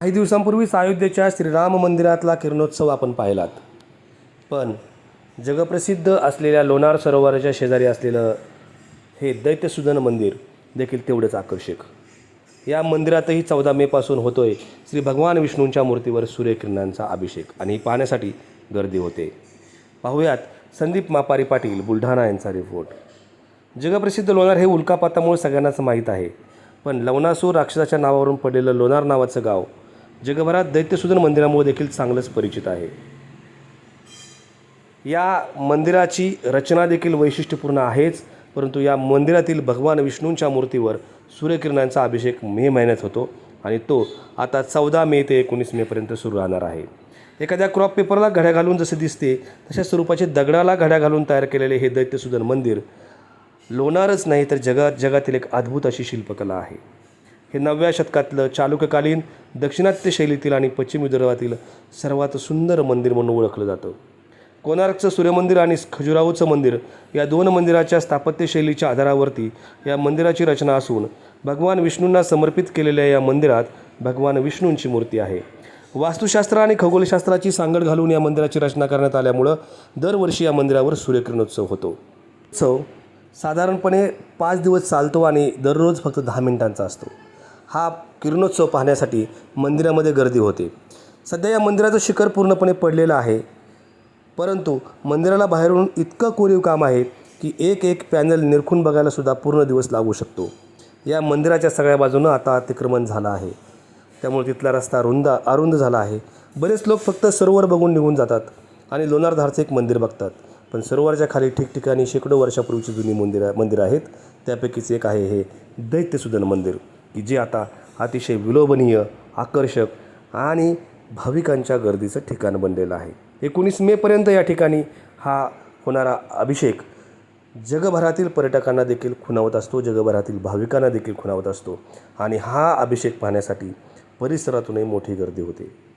काही दिवसांपूर्वीच अयोध्येच्या श्रीराम मंदिरातला किरणोत्सव आपण पाहिलात. पण जगप्रसिद्ध असलेल्या लोणार सरोवराच्या शेजारी असलेलं हे दैत्यसुदन मंदिर देखील तेवढंच आकर्षक. या मंदिरातही चौदा मेपासून होतोय श्री भगवान विष्णूंच्या मूर्तीवर सूर्यकिरणांचा अभिषेक आणि पाहण्यासाठी गर्दी होते. पाहुयात संदीप मापारी पाटील बुलढाणा यांचा रिपोर्ट. जगप्रसिद्ध लोणार हे उल्कापातामुळे सगळ्यांनाच माहीत आहे. पण लवणासूर राक्षसाच्या नावावरून पडलेलं लोणार नावाचं गाव जगभरात दैत्यसुदन मंदिरामुळे देखील चांगलंच परिचित आहे. या मंदिराची रचना देखील वैशिष्ट्यपूर्ण आहेच परंतु या मंदिरातील भगवान विष्णूंच्या मूर्तीवर सूर्यकिरणांचा अभिषेक मे महिन्यात होतो आणि तो आता चौदा मे ते एकोणीस मेपर्यंत सुरू राहणार आहे. एखाद्या क्रॉप पेपरला घड्या घालून जसे दिसते तशा स्वरूपाचे दगडाला घड्या घालून तयार केलेले हे दैत्यसुदन मंदिर लोणारच नाही तर जगात जगातील एक अद्भुत अशी शिल्पकला आहे. हे नवव्या शतकातलं चालुक्यकालीन दक्षिणात्य शैलीतील आणि पश्चिम विदर्भातील सर्वात सुंदर मंदिर म्हणून ओळखलं जातं. कोणार्कचं सूर्यमंदिर आणि खजुराहोचं मंदिर या दोन मंदिराच्या स्थापत्यशैलीच्या आधारावरती या मंदिराची रचना असून भगवान विष्णूंना समर्पित केलेल्या या मंदिरात भगवान विष्णूंची मूर्ती आहे. वास्तुशास्त्र आणि खगोलशास्त्राची सांगड घालून या मंदिराची रचना करण्यात आल्यामुळं दरवर्षी या मंदिरावर सूर्यकिरणोत्सव होतो. उत्सव साधारणपणे पाच दिवस चालतो आणि दररोज फक्त दहा मिनिटांचा असतो. हा किरणोत्सव पाहण्यासाठी मंदिरामध्ये गर्दी होते. सध्या या मंदिराचं शिखर पूर्णपणे पडलेलं आहे. परंतु मंदिराला बाहेरून इतकं कोरीव काम आहे की एक एक पॅनल निरखून बघायलासुद्धा पूर्ण दिवस लागू शकतो. या मंदिराच्या सगळ्या बाजूनं आता अतिक्रमण झालं आहे. त्यामुळे तिथला रस्ता रुंद अरुंद झाला आहे. बरेच लोक फक्त सरोवर बघून निघून जातात आणि लोणारधारचं एक मंदिर बघतात. पण सरोवराच्या खाली ठिकठिकाणी शेकडो वर्षापूर्वीची जुनी मंदिरं मंदिरं आहेत. त्यापैकीच एक आहे हे दैत्यसुदन मंदिर. की जे आता अतिशय विलोभनीय आकर्षक आणि भाविकांच्या गर्दीचं ठिकाण बनलेलं आहे. एकोणीस मेपर्यंत या ठिकाणी हा होणारा अभिषेक जगभरातील पर्यटकांना देखील खुणावत असतो जगभरातील भाविकांना देखील खुणावत असतो. आणि हा अभिषेक पाहण्यासाठी परिसरातूनही मोठी गर्दी होते.